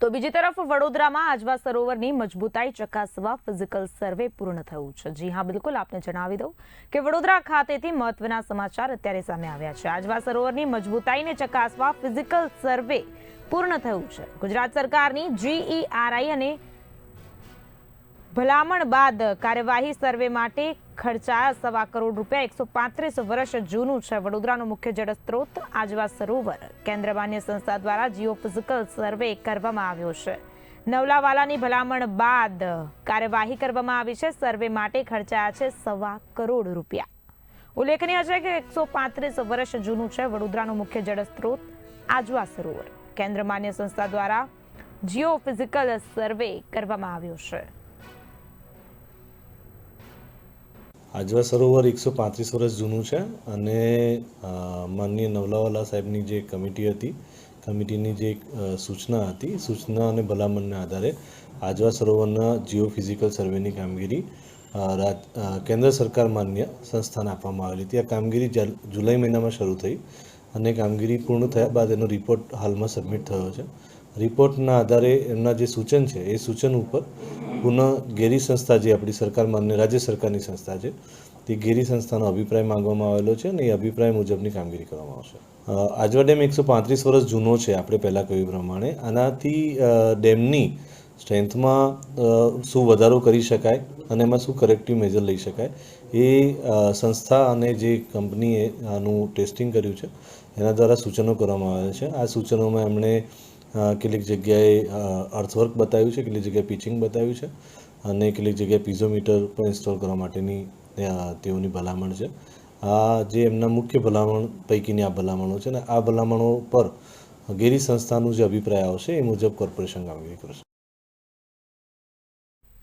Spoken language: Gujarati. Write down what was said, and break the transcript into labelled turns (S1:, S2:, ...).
S1: તો બીજી તરફ વડોદરામાં આજવા સરોવરની મજબૂતાઈ ચકાસવા ફિઝિકલ સર્વે પૂર્ણ થયું છે. જી હા, બિલકુલ આપને જણાવી દઉં કે વડોદરા ખાતેથી મહત્વના સમાચાર અત્યારે સામે આવ્યા છે. આજવા સરોવરની મજબૂતાઈને ચકાસવા ફિઝિકલ સર્વે પૂર્ણ થયું છે. ગુજરાત સરકારની જીઈઆરઆઈ અને ભલામણ બાદ કાર્યવાહી સર્વે માટે ખર્ચાયા સવા કરોડ રૂપિયા, એકસો પાંત્રીસ વર્ષ જૂનું છે. વડોદરાનો મુખ્ય જળસ્ત્રોત આજવા સરોવર. કેન્દ્ર માન્ય સંસ્થા દ્વારા જીઓ ફિઝિકલ સર્વે કરવામાં આવ્યો છે. નવલાવાલાની ભલામણ બાદ કાર્યવાહી કરવામાં આવી છે. સર્વે માટે ખર્ચાયા છે સવા કરોડ રૂપિયા. ઉલ્લેખનીય છે કે એકસો પાંત્રીસ વર્ષ જૂનું છે વડોદરાનું મુખ્ય જળસ્ત્રોત આજવા સરોવર. કેન્દ્ર માન્ય સંસ્થા દ્વારા જીઓ ફિઝિકલ સર્વે કરવામાં આવ્યો છે.
S2: આજવા સરોવર એકસો પાંત્રીસ વર્ષ જૂનું છે અને માનનીય નવલાવાલા સાહેબની જે કમિટી હતી, કમિટીની જે સૂચના હતી, સૂચના અને ભલામણના આધારે આજવા સરોવરના જીઓ ફિઝિકલ સર્વેની કામગીરી કેન્દ્ર સરકાર માન્ય સંસ્થાને આપવામાં આવેલી હતી. આ કામગીરી જુલાઈ મહિનામાં શરૂ થઈ અને કામગીરી પૂર્ણ થયા બાદ એનો રિપોર્ટ હાલમાં સબમિટ થયો છે. રિપોર્ટના આધારે એમના જે સૂચન છે, એ સૂચન ઉપર પુનઃ ગેરી સંસ્થા જે આપણી સરકારમાં અને રાજ્ય સરકારની સંસ્થા છે, તે ગેરી સંસ્થાનો અભિપ્રાય માંગવામાં આવેલો છે અને એ અભિપ્રાય મુજબની કામગીરી કરવામાં આવશે. આજવા ડેમ એકસો પાંત્રીસ વર્ષ જૂનો છે, આપણે પહેલાં કહ્યું પ્રમાણે. આનાથી ડેમની સ્ટ્રેન્થમાં શું વધારો કરી શકાય અને એમાં શું કરેક્ટિવ મેજર લઈ શકાય, એ સંસ્થા અને જે કંપનીએ આનું ટેસ્ટિંગ કર્યું છે, એના દ્વારા સૂચનો કરવામાં આવ્યા છે. આ સૂચનોમાં એમણે કેટલીક જગ્યાએ અર્થવર્ક બતાવ્યું છે, કેટલીક જગ્યાએ પિચિંગ બતાવ્યું છે અને કેટલીક જગ્યાએ પીઝોમીટર પણ ઇન્સ્ટોલ કરવા માટેની તેઓની ભલામણ છે. આ જે એમના મુખ્ય ભલામણ પૈકીની આ ભલામણો છે ને, આ ભલામણો પર ગેરી સંસ્થાનું જે અભિપ્રાય આવશે એ મુજબ કોર્પોરેશન કામગીરી કરશે.